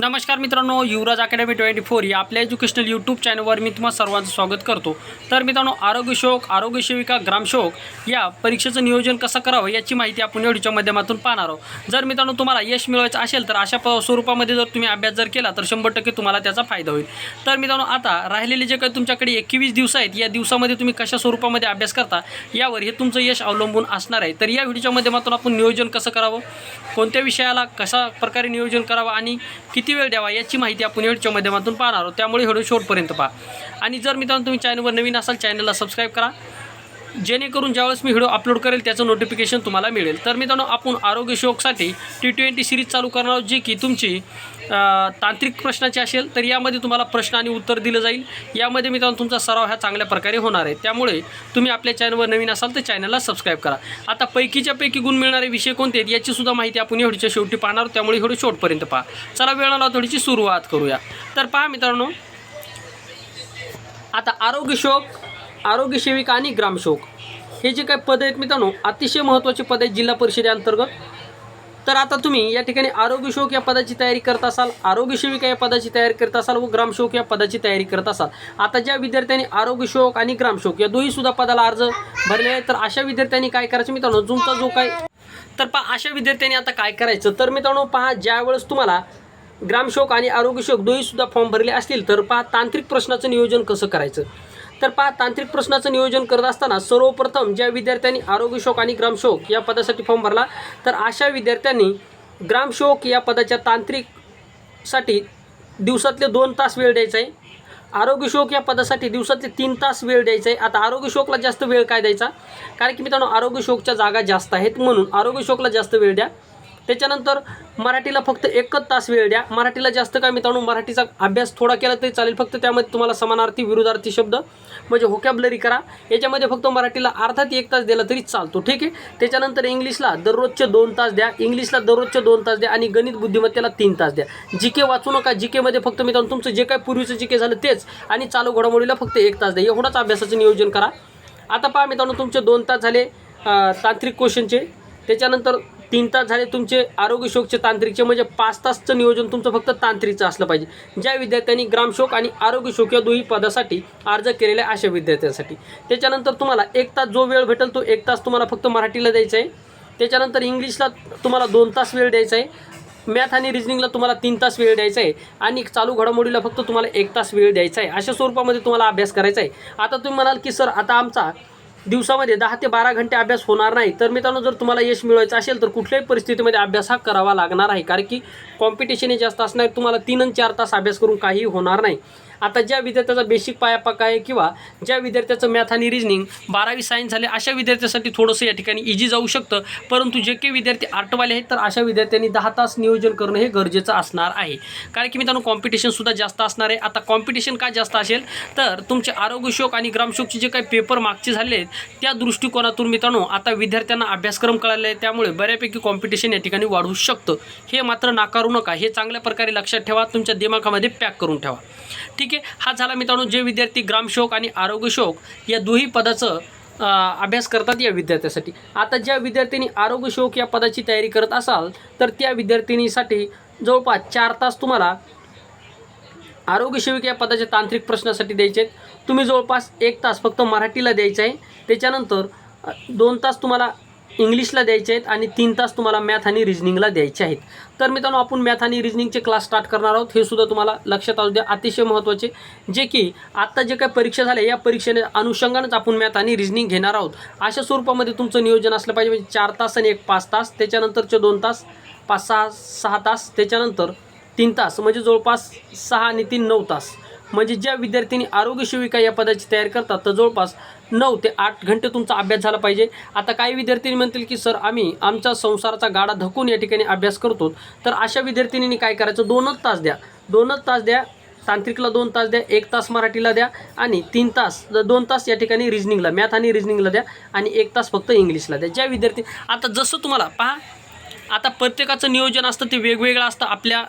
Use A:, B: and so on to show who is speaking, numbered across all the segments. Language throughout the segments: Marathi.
A: नमस्कार मित्रांनो युवराज अकॅडमी ट्वेंटी फोर या आपल्या एज्युकेशनल यूट्यूब चॅनलवर मी तुम्हाला सर्वांचं स्वागत करतो. तर मित्रांनो आरोग्य शोक आरोग्य सेविका ग्रामशोक या परीक्षेचं नियोजन कसं करावं याची माहिती आपण व्हिडिओच्या माध्यमातून पाहणार आहोत. जर मित्रांनो तुम्हाला यश मिळवायचं असेल तर अशा प स्वरूपामध्ये जर तुम्ही अभ्यास जर केला तर शंभर टक्के तुम्हाला त्याचा फायदा होईल. तर मित्रांनो आता राहिलेले जे काही तुमच्याकडे एकवीस दिवस आहेत या दिवसामध्ये तुम्ही कशा स्वरूपामध्ये अभ्यास करता यावर हे तुमचं यश अवलंबून असणार आहे. तर या व्हिडिओच्या माध्यमातून आपण नियोजन कसं करावं कोणत्या विषयाला कशा प्रकारे नियोजन करावं आणि किती किती वेळ द्यावा याची माहिती आपण व्हिडिओच्या माध्यमातून पाहणार आहोत. त्यामुळे व्हिडिओ शॉर्टपर्यंत पहा. आणि जर मित्रांनो तुम्ही चॅनलवर नवीन असाल चॅनलला सबस्क्राईब करा. जेणेकरून ज्यावेळेस मी व्हिडिओ अपलोड करेल त्याचं नोटिफिकेशन तुम्हाला मिळेल. तर मित्रांनो आपण आरोग्य शोकसाठी टी ट्वेंटी सिरीज चालू करणार आहोत जी की तुमची तांत्रिक प्रश्नाची असेल तर यामध्ये तुम्हाला प्रश्न आणि उत्तर दिलं जाईल. यामध्ये मित्रांनो तुमचा सराव ह्या चांगल्या प्रकारे होणार आहे. त्यामुळे तुम्ही आपल्या चॅनलवर नवीन असाल तर चॅनलला सबस्क्राईब करा. आता पैकीच्या पैकी गुण मिळणारे विषय कोणते आहेत याची सुद्धा माहिती आपण एवढीच्या शेवटी पाहणार त्यामुळे एवढी शेवटपर्यंत पहा. चला वेळाला थोडीशी सुरुवात करूया. तर पहा मित्रांनो आता आरोग्य शोक आरोग्य सेविका आणि ग्रामशोक. हे जे काही पद आहेत मित्रांनो अतिशय महत्त्वाचे पद आहेत जिल्हा परिषदेअंतर्गत तर आता तुम्ही या ठिकाणी आरोग्य शोक या पदाची तयारी करत असाल आरोग्य सेविका या पदाची तयारी करत असाल व ग्रामशोक या पदाची तयारी करत असाल. आता ज्या विद्यार्थ्यांनी आरोग्य शोक आणि ग्रामशोक या दोन्ही सुद्धा पदाला अर्ज भरले आहेत तर अशा विद्यार्थ्यांनी काय करायचं मित्रांनो? तुमचा जो काय तर पहा अशा विद्यार्थ्यांनी आता काय करायचं? तर मित्रांनो पहा ज्यावेळेस तुम्हाला ग्रामशोक आणि आरोग्यशोक दोन्ही सुद्धा फॉर्म भरले असतील तर पहा तांत्रिक प्रश्नाचं नियोजन कसं करायचं? तर पहा तांत्रिक प्रश्नाचं नियोजन करत असताना सर्वप्रथम ज्या विद्यार्थ्यांनी आरोग्यशोक आणि ग्रामशोक या पदासाठी फॉर्म भरला तर अशा विद्यार्थ्यांनी ग्रामशोक या पदाच्या तांत्रिकसाठी दिवसातले दोन तास वेळ द्यायचा आहे. आरोग्यशोक या पदासाठी दिवसातले तीन तास वेळ द्यायचा आहे. आता आरोग्यशोकला जास्त वेळ काय द्यायचा? कारण की मित्रांनो आरोग्यशोकच्या जागा जास्त आहेत म्हणून आरोग्यशोकला जास्त वेळ द्या. त्याच्यानंतर मराठीला फक्त एकच तास वेळ द्या. मराठीला जास्त काय मित्रांनो मराठीचा अभ्यास थोडा केला तरी चालेल. फक्त त्यामध्ये तुम्हाला समानार्थी विरुद्धार्थी शब्द म्हणजे होकॅबलरी करा. याच्यामध्ये फक्त मराठीला अर्थात एक तास दिला तरी चालतो. ठीक आहे? त्याच्यानंतर इंग्लिशला दररोजचे दोन तास द्या. इंग्लिशला दररोजचे दोन तास द्या आणि गणित बुद्धिमत्तेला तीन तास द्या. जी के वाचू नका. जी केमध्ये फक्त मित्रांनो तुमचं जे काय पूर्वीचं जी के झालं तेच आणि चालू घडामोडीला फक्त एक तास द्या. एवढंच अभ्यासाचं नियोजन करा. आता पहा मित्रांनो तुमचे दोन तास झाले तांत्रिक क्वेश्चनचे त्याच्यानंतर तीन तास झाले तुमचे आरोग्य शोकचे तांत्रिकचे म्हणजे पाच तासचं नियोजन तुमचं फक्त तांत्रिकचं असलं पाहिजे. ज्या विद्यार्थ्यांनी ग्रामशोक आणि आरोग्य शोक या दोन्ही पदासाठी अर्ज केलेल्या आहे अशा विद्यार्थ्यांसाठी. त्याच्यानंतर तुम्हाला एक तास जो वेळ भेटेल तो एक तास तुम्हाला फक्त मराठीला द्यायचा आहे. त्याच्यानंतर इंग्लिशला तुम्हाला दोन तास वेळ द्यायचा आहे. मॅथ आणि रिजनिंगला तुम्हाला तीन तास वेळ द्यायचा आहे. आणि चालू घडामोडीला फक्त तुम्हाला एक तास वेळ द्यायचा आहे. अशा स्वरूपामध्ये तुम्हाला अभ्यास करायचा आहे. आता तुम्ही म्हणाल की सर आता आमचा दिवसामध्ये दहा ते बारा घंटे अभ्यास होणार नाही. तर मित्रांनो जर तुम्हाला यश मिळवायचं असेल तर कुठल्याही परिस्थितीमध्ये अभ्यास हा करावा लागणार आहे. कारण की कॉम्पिटिशन हे जास्त असणार तुम्हाला तीन आणि चार तास अभ्यास करून काही होणार नाही. आता ज्या विद्यार्थ्याचा बेसिक पायापाक आहे किंवा ज्या विद्यार्थ्याचं मॅथ आणि रिजनिंग बारावी सायन्स झाले अशा विद्यार्थ्यासाठी थोडंसं या ठिकाणी इजी जाऊ शकतं. परंतु जे काही विद्यार्थी आर्टवाले आहेत तर अशा विद्यार्थ्यांनी दहा तास नियोजन करणं हे गरजेचं असणार आहे. कारण की मित्रांनो कॉम्पिटिशनसुद्धा जास्त असणार आहे. आता कॉम्पिटिशन का जास्त असेल? तर तुमचे आरोग्यशोक आणि ग्रामशोकचे जे काही पेपर मागचे झाले आहेत त्या दृष्टिकोनातून मित्रांनो आता विद्यार्थ्यांना अभ्यासक्रम कळाला आहे. त्यामुळे बऱ्यापैकी कॉम्पिटिशन या ठिकाणी वाढू शकतं. हे मात्र नाकारू नका. हे चांगल्या प्रकारे लक्षात ठेवा. तुमच्या दिमागामध्ये पॅक करून ठेवा. ठीक आहे. हा झाला मित्रांनो जे विद्यार्थी ग्रामशोक आणि आरोग्यशोक या दोन्ही पदाचं अभ्यास करतात या विद्यार्थ्यासाठी. आता ज्या विद्यार्थ्यांनी आरोग्यशोक या पदाची तयारी करत असाल तर त्या विद्यार्थिनीसाठी जवळपास चार तास तुम्हाला आरोग्यसेविका या पदाच्या तांत्रिक प्रश्नासाठी द्यायचे आहेत. तुम्ही जवळपास एक तास फक्त मराठीला द्यायचं आहे. त्याच्यानंतर दोन तास तुम्हाला इंग्लिशला द्यायचे आहेत आणि तीन तास तुम्हाला मॅथ आणि रिजनिंगला द्यायचे आहेत. तर मित्रांनो आपण मॅथ आणि रिजनिंगचे क्लास स्टार्ट करणार आहोत. हे सुद्धा तुम्हाला लक्षात असू द्या अतिशय महत्त्वाचे जे की आत्ता जे काही परीक्षा झाल्या या परीक्षेने अनुषंगानेच आपण मॅथ आणि रिजनिंग घेणार आहोत. अशा स्वरूपामध्ये तुमचं नियोजन असलं पाहिजे. म्हणजे चार तास आणि एक पाच तास त्याच्यानंतरचे दोन तास पाच सहा सहा तास त्याच्यानंतर तीन तास म्हणजे जवळपास सहा आणि तीन नऊ तास. म्हणजे ज्या विद्यार्थ्यांनी आरोग्यसेविका या पदाची तयारी करतात तर जवळपास नऊ ते आठ घंटे तुमचा अभ्यास झाला पाहिजे. आता काही विद्यार्थ्यांनी म्हणतील की सर आम्ही आमचा संसाराचा गाडा धकून या ठिकाणी अभ्यास करतो. तर अशा विद्यार्थिनींनी काय करायचं? दोनच तास द्या. दोनच तास द्या. तांत्रिकला दोन तास द्या. एक तास मराठीला द्या. आणि तीन तास दोन तास या ठिकाणी रिजनिंगला मॅथ आणि रिजनिंगला द्या. आणि एक तास फक्त इंग्लिशला द्या. ज्या विद्यार्थी आता जसं तुम्हाला पहा आता प्रत्येकाचं नियोजन असतं ते वेगवेगळं असतं आपल्या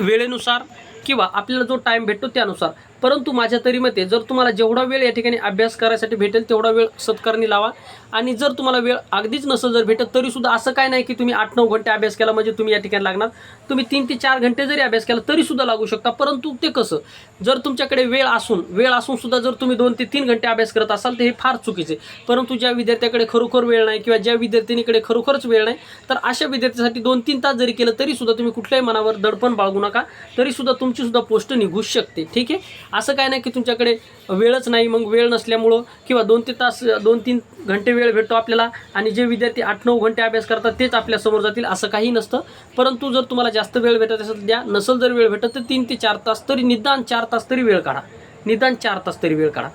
A: वेळेनुसार किंवा आपल्याला जो टाईम भेटतो त्यानुसार. परंतु माझ्या तरी मते जर तुम्हाला जेवढा वेळ या ठिकाणी अभ्यास करायसाठी भेटेल तेवढा वेळ सत्कारणी लावा. आणि जर तुम्हाला वेळ अगदीच नसेल जर भेटत तरीसुद्धा असं काय नाही की तुम्ही आठ नऊ घंटे अभ्यास केला म्हणजे तुम्ही या ठिकाणी लागणार. तुम्ही तीन ते चार घंटे जरी अभ्यास केला तरीसुद्धा लागू शकता. परंतु ते कसं जर तुमच्याकडे वेळ असून वेळ असून सुद्धा जर तुम्ही दोन ते तीन घंटे अभ्यास करत असाल तर हे फार चुकीचे परंतु ज्या विद्यार्थ्याकडे खरोखर वेळ नाही किंवा ज्या विद्यार्थिनीकडे खरोखरच वेळ नाही तर अशा विद्यार्थ्यासाठी दोन तीन तास जरी केलं तरीसुद्धा तुम्ही कुठल्याही मनावर दडपण बाळगू नका. तरीसुद्धा तुमचीसुद्धा पोस्ट निघू शकते. ठीक आहे? असं काय नाही की तुमच्याकडे वेळच नाही मग वेळ नसल्यामुळं किंवा दोन ते तास दोन तीन घंटे वेळ भेटतो आपल्याला आणि जे विद्यार्थी आठ नऊ घंटे अभ्यास करतात तेच आपल्यासमोर जातील असं काही नसतं. परंतु जर तुम्हाला जास्त वेळ भेटत असेल द्या. नसेल जर वेळ भेटत तर तीन ते चार तास तरी निदान चार तास तरी वेळ काढा. निदान चार तास तरी वेळ काढा.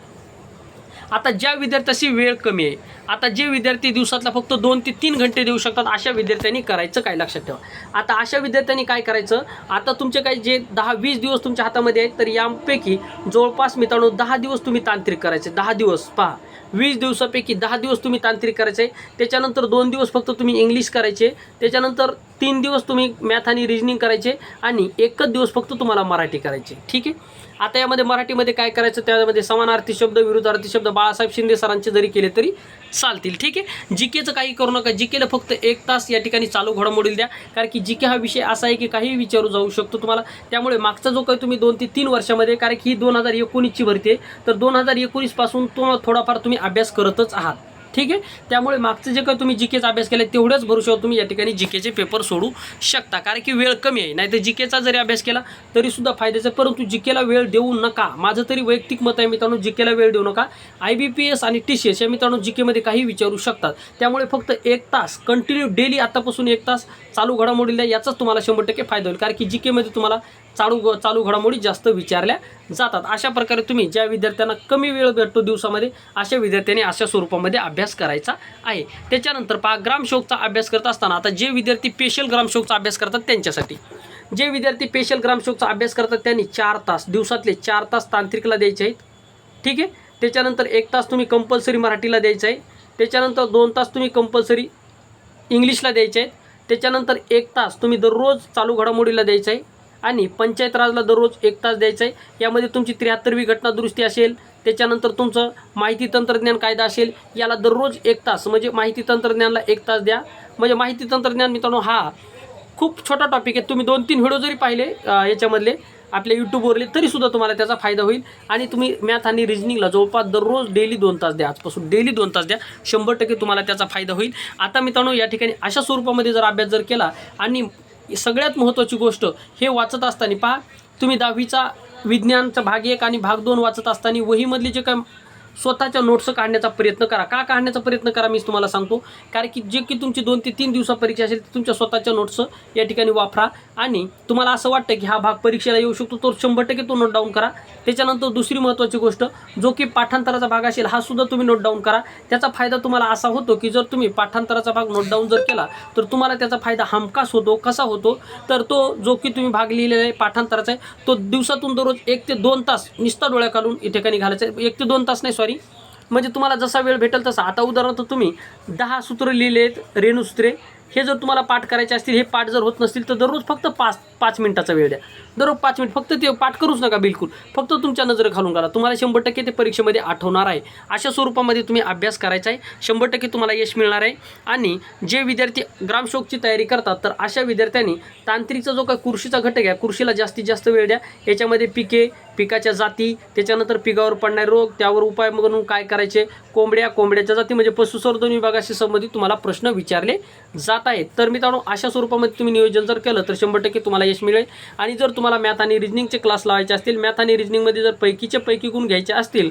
A: आता ज्या विद्यार्थ्याची वेळ कमी आहे आता जे विद्यार्थी दिवसातला फक्त दोन ते तीन घंटे देऊ शकतात अशा विद्यार्थ्यांनी करायचं काय लक्षात ठेवा. आता अशा विद्यार्थ्यांनी काय करायचं आता तुमचे काही जे दहा वीस दिवस तुमच्या हातामध्ये आहेत तर यापैकी जवळपास मित्रांनो दहा दिवस तुम्ही तांत्रिक करायचे. दहा दिवस पहा. वीस दिवसापैकी दहा दिवस तुम्ही तांत्रिक करायचे. त्याच्यानंतर दोन दिवस फक्त तुम्ही इंग्लिश करायचे. त्याच्यानंतर तीन दिवस तुम्ही मॅथ आणि रिजनिंग करायचे आणि एकच दिवस फक्त तुम्हाला मराठी करायचे. ठीक आहे? आता यामध्ये मराठीमध्ये काय करायचं? त्यामध्ये समानार्थी शब्द विरुद्धार्थी शब्द बाळासाहेब शिंदे सरांचे जरी केले तरी चालतील. ठीक आहे? जी केचं काही करू नका. जी केलं फक्त एक तास या ठिकाणी चालू घडामोडील द्या. कारण की जी के हा विषय असा आहे की काही विचारू जाऊ शकतो तुम्हाला. त्यामुळे मागचा जो काही तुम्ही दोन ते तीन वर्षामध्ये कारण की ही दोन हजार एकोणीसची भरती आहे. तर दोन हजार एकोणीसपासून तुम्हाला थोडाफार तुम्ही अभ्यास करतच आहात. ठीक आहे? त्यामुळे मागचं जे काही तुम्ही जी केचा अभ्यास केला तेवढ्याच भरोशावर तुम्ही या ठिकाणी जी केचे पेपर सोडू शकता. कारण की वेळ कमी आहे. नाही तर जी केचा जरी अभ्यास केला तरीसुद्धा फायद्याचा परंतु जी केला वेळ देऊ नका. माझं तरी वैयक्तिक मत आहे मित्रांनो जी केला वेळ देऊ नका. आय बी पी एस आणि टी सी एस या मित्रांनो जी केमध्ये काही विचारू शकतात. त्यामुळे फक्त एक तास कंटिन्यू डेली आतापासून एक तास चालू घडामोडीला याचाच तुम्हाला शंभर टक्के फायदा होईल. कारण की जी केमध्ये तुम्हाला चालू चालू घडामोडी जास्त विचारल्या जातात. अशा प्रकारे तुम्ही ज्या विद्यार्थ्यांना कमी वेळ भेटतो दिवसामध्ये अशा विद्यार्थ्यांनी अशा स्वरूपामध्ये अभ्यास करायचा आहे. त्याच्यानंतर पहा ग्रामशोकचा अभ्यास करत असताना आता जे विद्यार्थी स्पेशल ग्रामशोकचा अभ्यास करतात त्यांच्यासाठी. जे विद्यार्थी स्पेशल ग्रामशोकचा अभ्यास करतात त्यांनी चार तास दिवसातले चार तास तांत्रिकला द्यायचे आहेत. ठीक आहे? त्याच्यानंतर एक तास तुम्ही कंपल्सरी मराठीला द्यायचं आहे. त्याच्यानंतर दोन तास तुम्ही कंपल्सरी इंग्लिशला द्यायचे आहेत. त्याच्यानंतर एक तास तुम्ही दररोज चालू घडामोडीला द्यायचं आहे. आणि पंचायत राजला दररोज एक तास द्यायचा आहे यामध्ये तुमची त्र्याहत्तरवी घटना दुरुस्ती असेल त्याच्यानंतर तुमचं माहिती तंत्रज्ञान कायदा असेल याला दररोज एक तास म्हणजे माहिती तंत्रज्ञानला एक तास द्या. म्हणजे माहिती तंत्रज्ञान मित्रांनो हा खूप छोटा टॉपिक आहे. तुम्ही दोन तीन व्हिडिओ जरी पाहिले याच्यामधले आपल्या यूट्यूबवरले तरीसुद्धा तुम्हाला त्याचा फायदा होईल. आणि तुम्ही मॅथ आणि रिजनिंगला जवळपास दररोज डेली दोन तास द्या. आजपासून डेली दोन तास द्या. शंभर टक्के तुम्हाला त्याचा फायदा होईल. आता मित्रांनो या ठिकाणी अशा स्वरूपामध्ये जर अभ्यास जर केला आणि सगळ्यात महत्त्वाची गोष्ट हे वाचत असताना पहा तुम्ही दहावीचा विज्ञानचा भाग एक आणि भाग दोन वाचत असताना वहीमधले जे काय स्वतःच्या नोट्स काढण्याचा प्रयत्न करा. का काढण्याचा प्रयत्न करा मीच तुम्हाला सांगतो. कारण की जे की तुमची दोन ते तीन दिवसा परीक्षा असेल ती तुमच्या स्वतःच्या नोट्स या ठिकाणी वापरा. आणि तुम्हाला असं वाटतं की हा भाग परीक्षेला येऊ शकतो तो शंभर टक्के तो नोट डाऊन करा. त्याच्यानंतर दुसरी महत्त्वाची गोष्ट जो की पाठांतराचा भाग असेल हा सुद्धा तुम्ही नोट डाऊन करा. त्याचा फायदा तुम्हाला असा होतो की जर तुम्ही पाठांतराचा भाग नोट डाऊन जर केला तर तुम्हाला त्याचा फायदा हमखास होतो. कसा होतो? तर तो जो की तुम्ही भाग लिहिलेला आहे पाठांतराचा आहे तो दिवसातून दररोज एक ते दोन तास निस्ता डोळ्या काढून या ठिकाणी घालायचा आहे. एक ते दोन तास नाही सॉरी म्हणजे तुम्हाला जसा वेळ भेटेल तसा. आता उदाहरणार्थ तुम्ही दहा सूत्र लिहिले आहेत रेणुसूत्रे हे जर तुम्हाला पाठ करायचे असतील हे पाठ जर होत नसतील तर दररोज फक्त पाच पाच मिनिटाचा वेळ द्या. दररोज पाच मिनिट. फक्त ते पाठ करूच नका बिलकुल. फक्त तुमच्या नजर घालून करा तुम्हाला शंभर टक्के ते परीक्षेमध्ये आठवणार आहे. अशा स्वरूपामध्ये तुम्ही अभ्यास करायचा आहे. शंभर टक्के तुम्हाला यश मिळणार आहे. आणि जे विद्यार्थी ग्रामशोकची तयारी करतात तर अशा विद्यार्थ्यांनी तांत्रिकचा जो काही कृषीचा घटक आहे कृषीला जास्तीत जास्त वेळ द्या. याच्यामध्ये पिके पिकाच्या जाती त्याच्यानंतर पिकावर पडणारे रोग त्यावर उपाय म्हणून काय करायचे? कोंबड्या कोंबड्याच्या जाती म्हणजे पशुसंवर्धन विभागाशी संबंधित तुम्हाला प्रश्न विचारले जात आहेत. तर मित्रांनो अशा स्वरूपामध्ये तुम्ही नियोजन जर केलं तर शंभर टक्के तुम्हाला यश मिळेल. आणि जर तुम्हाला मॅथ आणि रिजनिंगचे क्लास लावायचे असतील मॅथ आणि रिजनिंगमध्ये जर पैकीचे पैकी गुण घ्यायचे असतील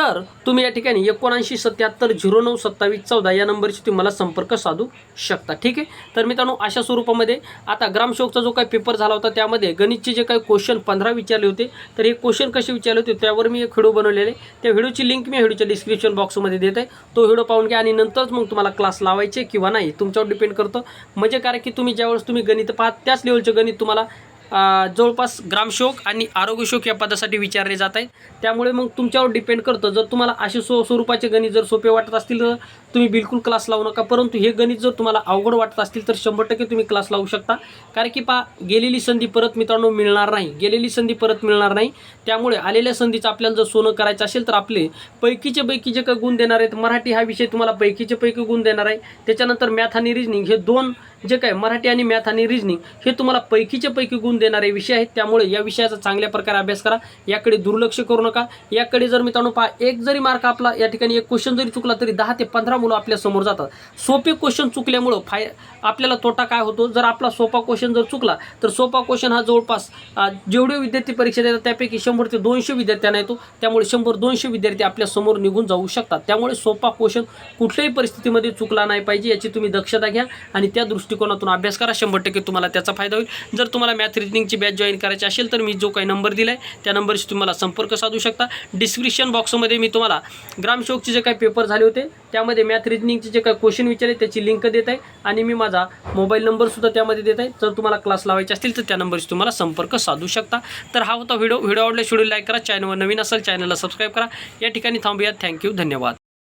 A: तर तुम्ही या ठिकाणी एकोणऐंशी सत्याहत्तर झिरो नऊ सत्तावीस चौदा या नंबरशी तुम्ही मला संपर्क साधू शकता. ठीक आहे? तर मित्रांनो अशा स्वरूपामध्ये आता ग्रामशोकचा जो काही पेपर झाला होता त्यामध्ये गणितचे जे काही क्वेश्चन पंधरा विचारले होते तर हे क्वेश्चन कसे विचारले होते त्यावर मी एक व्हिडिओ बनवलेले त्या व्हिडिओची लिंक मी व्हिडिओच्या डिस्क्रिप्शन बॉक्समध्ये देत आहे. तो व्हिडिओ पाहून घ्या आणि नंतरच मग तुम्हाला क्लास लावायचे किंवा नाही तुमच्यावर डिपेंड करतं. म्हणजे कारण की तुम्ही ज्यावेळेस तुम्ही गणित पाहात त्याच लेवलचे गणित तुम्हाला जवळपास ग्रामशोक आणि आरोग्यशोक या पदासाठी विचारले जात आहेत. त्यामुळे मग तुमच्यावर डिपेंड करतं. जर तुम्हाला असे सो स्वरूपाचे गणित जर सोपे वाटत असतील तर तुम्ही बिलकुल क्लास लावू नका. परंतु हे गणित जर तुम्हाला अवघड वाटत असतील तर शंभर टक्के तुम्ही क्लास लावू शकता. कारण की पा गेलेली संधी परत मित्रांनो मिळणार नाही. गेलेली संधी परत मिळणार नाही. त्यामुळे आलेल्या संधीचं आपल्याला जर सोनं करायचं असेल तर आपले पैकीचे पैकीचे काही गुण देणार आहेत? मराठी हा विषय तुम्हाला पैकीचे पैकी गुण देणार आहे. त्याच्यानंतर मॅथ आणि रिजनिंग हे दोन जे काय मराठी आणि मॅथ आणि रिजनिंग हे तुम्हाला पैकीचे पैकी गुण देणारे विषय आहेत. त्यामुळे या विषयाचा चांगल्या प्रकारे अभ्यास करा. याकडे दुर्लक्ष करू नका. याकडे जर मित्रांनो पहा एक जरी मार्क आपला या ठिकाणी एक क्वेश्चन जरी चुकला तरी दहा ते पंधरा मुलं आपल्यासमोर जातात. सोपे क्वेश्चन चुकल्यामुळं फाय आपल्याला तोटा काय होतो? जर आपला सोपा क्वेश्चन जर चुकला तर सोपा क्वेश्चन हा जवळपास जेवढे विद्यार्थी परीक्षा देतात त्यापैकी शंभर ते दोनशे विद्यार्थ्यांना येतो. त्यामुळे शंभर दोनशे विद्यार्थी आपल्यासमोर निघून जाऊ शकतात. त्यामुळे सोपा क्वेश्चन कुठल्याही परिस्थितीमध्ये चुकला नाही पाहिजे याची तुम्ही दक्षता घ्या आणि त्या दृष्टी दृष्टिकोनातून अभ्यास करा. शंभर टक्के तुम्हाला त्याचा फायदा होईल. जर तुम्हाला मॅथ रिजनिंगची बॅच जॉईन करायची असेल तर मी जो काही नंबर दिला आहे त्या नंबरशी तुम्हाला संपर्क साधू शकता. डिस्क्रिप्शन बॉक्समध्ये मी तुम्हाला ग्रामशोकचे जे काही पेपर झाले होते त्यामध्ये मॅथ रिजनिंगचे जे काही क्वेश्चन विचारले त्याची लिंक देत आहे. आणि मी माझा मोबाईल नंबरसुद्धा त्यामध्ये देत आहे. जर तुम्हाला क्लास लावायचे असतील तर त्या नंबरशी तुम्हाला संपर्क साधू शकता. तर हा होता व्हिडिओ व्हिडिओ आवडल्यास व्हिडिओ लाईक करा. चॅनलवर नवीन असेल चॅनलला सबस्क्राईब करा. या ठिकाणी थांबूया थँक्यू धन्यवाद.